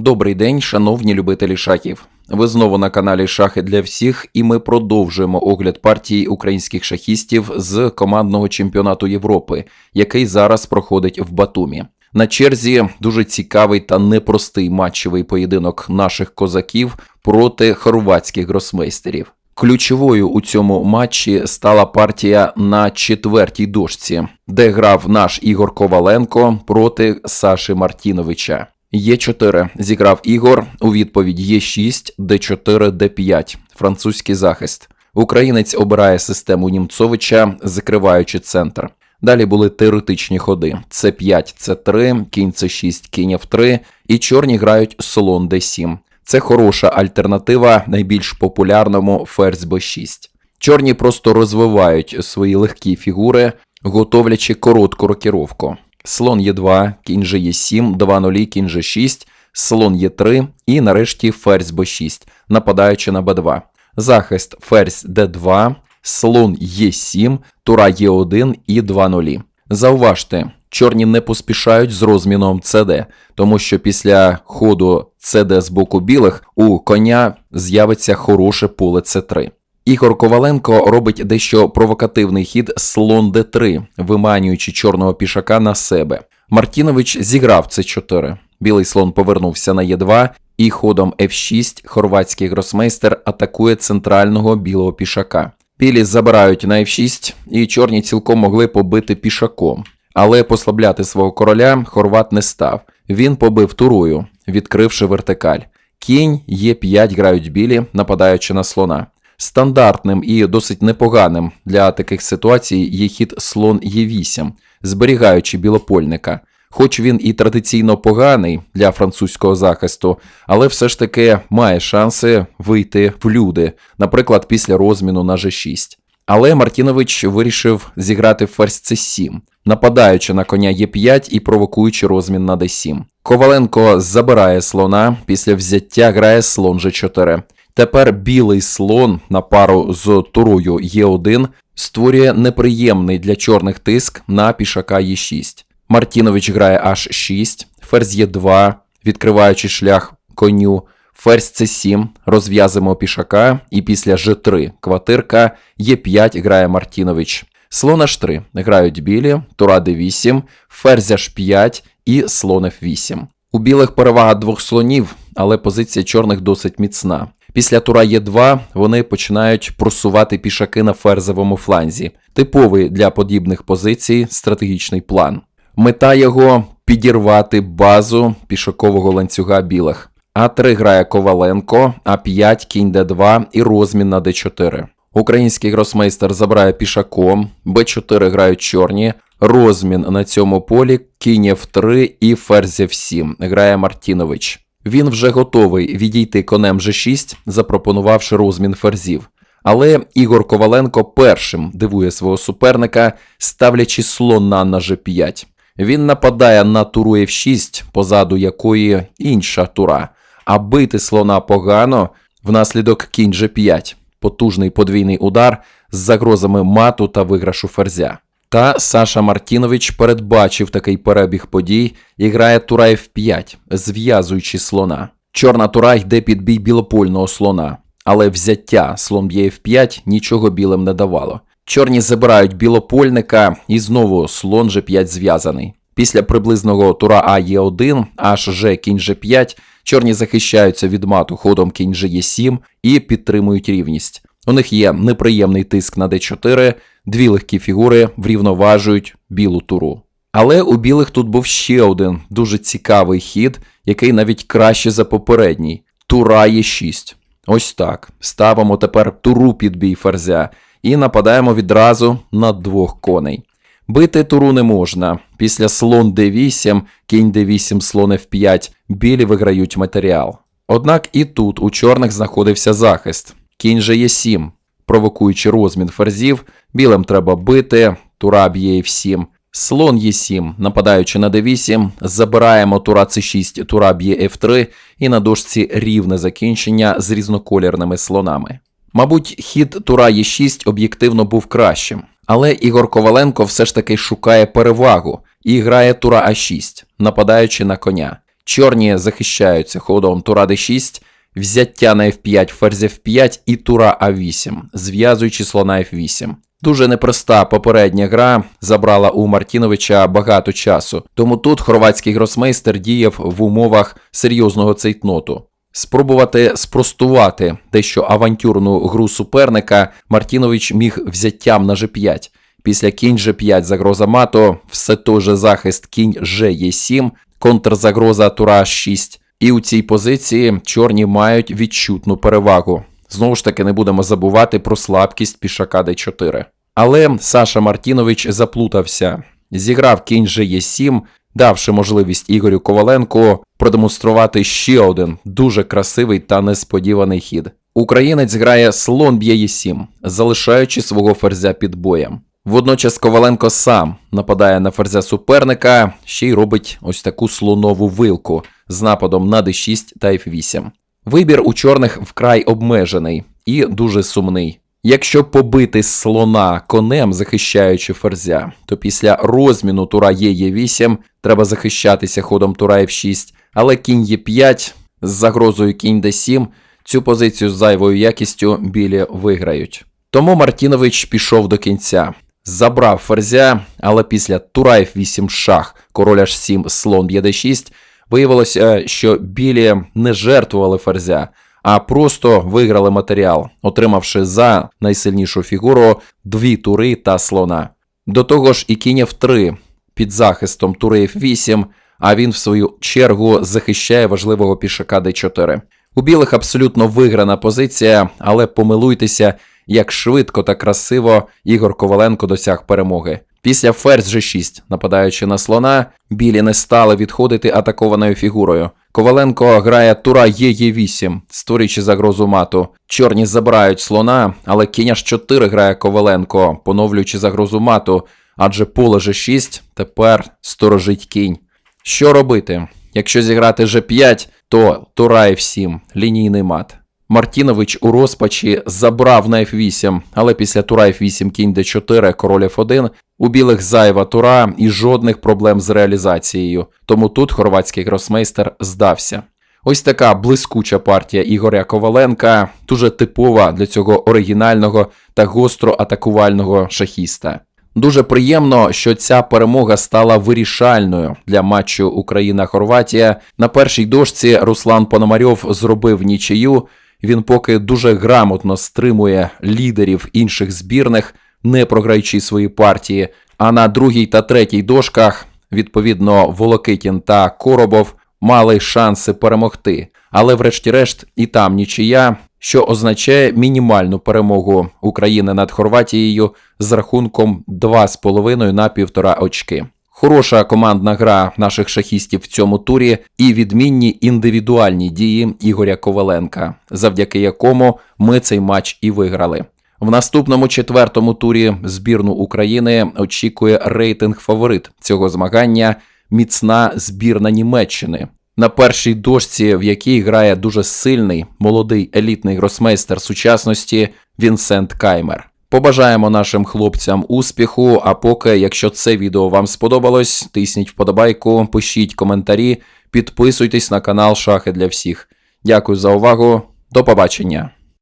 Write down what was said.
Добрий день, шановні любителі шахів. Ви знову на каналі Шахи для всіх, і ми продовжуємо огляд партії українських шахістів з командного чемпіонату Європи, який зараз проходить в Батумі. На черзі дуже цікавий та непростий матчевий поєдинок наших козаків проти хорватських гросмейстерів. Ключовою у цьому матчі стала партія на четвертій дошці, де грав наш Ігор Коваленко проти Саші Мартіновича. Є4 зіграв Ігор у відповідь Є6, Д4, Д5, французький захист. Українець обирає систему Німцовича, закриваючи центр. Далі були теоретичні ходи: С5, С3, кінь С6, кінь Ф3, і чорні грають слон Д7. Це хороша альтернатива найбільш популярному ферзь Б6. Чорні просто розвивають свої легкі фігури, готовлячи коротку рокіровку. Слон Е2, кінь же Е7, 2 0 кінь же 6, слон Е3 і нарешті ферзь Б6, нападаючи на Б2. Захист ферзь Д2, слон Е7, тура Е1 і 2 0 Зауважте, чорні не поспішають з розміном ЦД, тому що після ходу ЦД з боку білих у коня з'явиться хороше поле С3. Ігор Коваленко робить дещо провокативний хід слон Д3, виманюючи чорного пішака на себе. Мартінович зіграв С4. Білий слон повернувся на Е2, і ходом F6 хорватський гросмейстер атакує центрального білого пішака. Білі забирають на F6, і чорні цілком могли побити пішаком. Але послабляти свого короля хорват не став. Він побив турою, відкривши вертикаль. Кінь Е5 грають білі, нападаючи на слона. Стандартним і досить непоганим для таких ситуацій є хід слон Е8, зберігаючи білопольника. Хоч він і традиційно поганий для французького захисту, але все ж таки має шанси вийти в люди, наприклад, після розміну на G6. Але Мартінович вирішив зіграти ферзь c7, нападаючи на коня Е5 і провокуючи розмін на d7. Коваленко забирає слона, після взяття грає слон G4. Тепер білий слон на пару з турою Е1 створює неприємний для чорних тиск на пішака Е6. Мартінович грає H6, ферзь Е2, відкриваючи шлях коню, ферзь С7, розв'язуємо пішака, і після G3 квартирка Е5 грає Мартінович. Слон H3 грають білі, тура d8, ферзь H5 і слон F8. У білих перевага двох слонів, але позиція чорних досить міцна. Після тура Е2 вони починають просувати пішаки на ферзовому фланзі, типовий для подібних позицій стратегічний план. Мета його підірвати базу пішакового ланцюга білих. А3 грає Коваленко, А5 кінь Д2 і розмін на Д4. Український гросмейстер забирає пішаком, Б4 грають чорні, розмін на цьому полі, кінь F3 і ферзь F7 грає Мартінович. Він вже готовий відійти конем G6, запропонувавши розмін ферзів. Але Ігор Коваленко першим дивує свого суперника, ставлячи слона на G5. Він нападає на туру F6, позаду якої інша тура, а бити слона погано внаслідок кінь G5, потужний подвійний удар з загрозами мату та виграшу ферзя. Та Саша Мартінович передбачив такий перебіг подій і грає тура F5, зв'язуючи слона. Чорна тура йде під бій білопольного слона, але взяття слон б'є F5 нічого білим не давало. Чорні забирають білопольника і знову слон G5 зв'язаний. Після приблизного тура А Е1, аж Ж кінь G5, чорні захищаються від мату ходом кінь G7 і підтримують рівність. У них є неприємний тиск на d4, дві легкі фігури врівноважують білу туру. Але у білих тут був ще один дуже цікавий хід, який навіть краще за попередній. Тура є 6. Ось так. Ставимо тепер туру під бій ферзя і нападаємо відразу на двох коней. Бити туру не можна. Після слон d8, кінь d8, слон f5, білі виграють матеріал. Однак і тут у чорних знаходився захист. Кінь же є 7, провокуючи розмін ферзів, білим треба бити, тура б'є f7. Слон Е7, нападаючи на d8, забираємо тура c6, тура б'є f3 і на дошці рівне закінчення з різноколірними слонами. Мабуть, хід тура Е6 об'єктивно був кращим, але Ігор Коваленко все ж таки шукає перевагу і грає тура А6, нападаючи на коня. Чорні захищаються ходом тура d6, взяття на f5, ферзь f5 і тура a8, зв'язуючи слона f8. Дуже непроста попередня гра забрала у Мартіновича багато часу, тому тут хорватський гросмейстер діяв в умовах серйозного цейтноту. Спробувати спростувати дещо авантюрну гру суперника Мартінович міг взяттям на g5. Після кінь g5 загроза мато, все той же захист кінь g7, контрзагроза тура 6. І у цій позиції чорні мають відчутну перевагу. Знову ж таки, не будемо забувати про слабкість пішака d4. Але Саша Мартінович заплутався, зіграв кінь g7, давши можливість Ігорю Коваленку продемонструвати ще один дуже красивий та несподіваний хід. Українець грає слон б'є 7 залишаючи свого ферзя під боєм. Водночас Коваленко сам нападає на ферзя суперника, ще й робить ось таку слонову вилку з нападом на d6 та f8. Вибір у чорних вкрай обмежений і дуже сумний. Якщо побити слона конем, захищаючи ферзя, то після розміну тура є 8 треба захищатися ходом тура f6, але кінь Е5 з загрозою кінь d7 цю позицію з зайвою якістю білі виграють. Тому Мартінович пішов до кінця. Забрав ферзя, але після тура f8 шах, король h7, слон б'є d6, виявилося, що білі не жертвували ферзя, а просто виграли матеріал, отримавши за найсильнішу фігуру дві тури та слона. До того ж, і кінь f3 під захистом тури f8, а він в свою чергу захищає важливого пішака d4. У білих абсолютно виграна позиція, але помилуйтеся, як швидко та красиво Ігор Коваленко досяг перемоги. Після ферзь G6, нападаючи на слона, білі не стали відходити атакованою фігурою. Коваленко грає тура Е8, створюючи загрозу мату. Чорні забирають слона, але кінь H4 грає Коваленко, поновлюючи загрозу мату, адже поле G6 тепер сторожить кінь. Що робити? Якщо зіграти G5, то тура F7, лінійний мат. Мартінович у розпачі забрав на F8, але після тура F8 кінь D4, король F1, у білих зайва тура і жодних проблем з реалізацією. Тому тут хорватський гросмейстер здався. Ось така блискуча партія Ігоря Коваленка, дуже типова для цього оригінального та гостро атакувального шахіста. Дуже приємно, що ця перемога стала вирішальною для матчу Україна-Хорватія. На першій дошці Руслан Пономарьов зробив нічию. Він поки дуже грамотно стримує лідерів інших збірних, не програючи свої партії. А на другій та третій дошках, відповідно, Волокитін та Коробов мали шанси перемогти. Але, врешті-решт, і там нічия, що означає мінімальну перемогу України над Хорватією з рахунком 2,5 на 1,5 очки. Хороша командна гра наших шахістів в цьому турі і відмінні індивідуальні дії Ігоря Коваленка, завдяки якому ми цей матч і виграли. В наступному четвертому турі збірну України очікує рейтинг фаворит цього змагання міцна збірна Німеччини. На першій дошці, в якій грає дуже сильний молодий елітний гросмейстер сучасності Вінсент Каймер. Побажаємо нашим хлопцям успіху. А поки, якщо це відео вам сподобалось, тисніть вподобайку, пишіть коментарі, підписуйтесь на канал Шахи для всіх. Дякую за увагу, до побачення.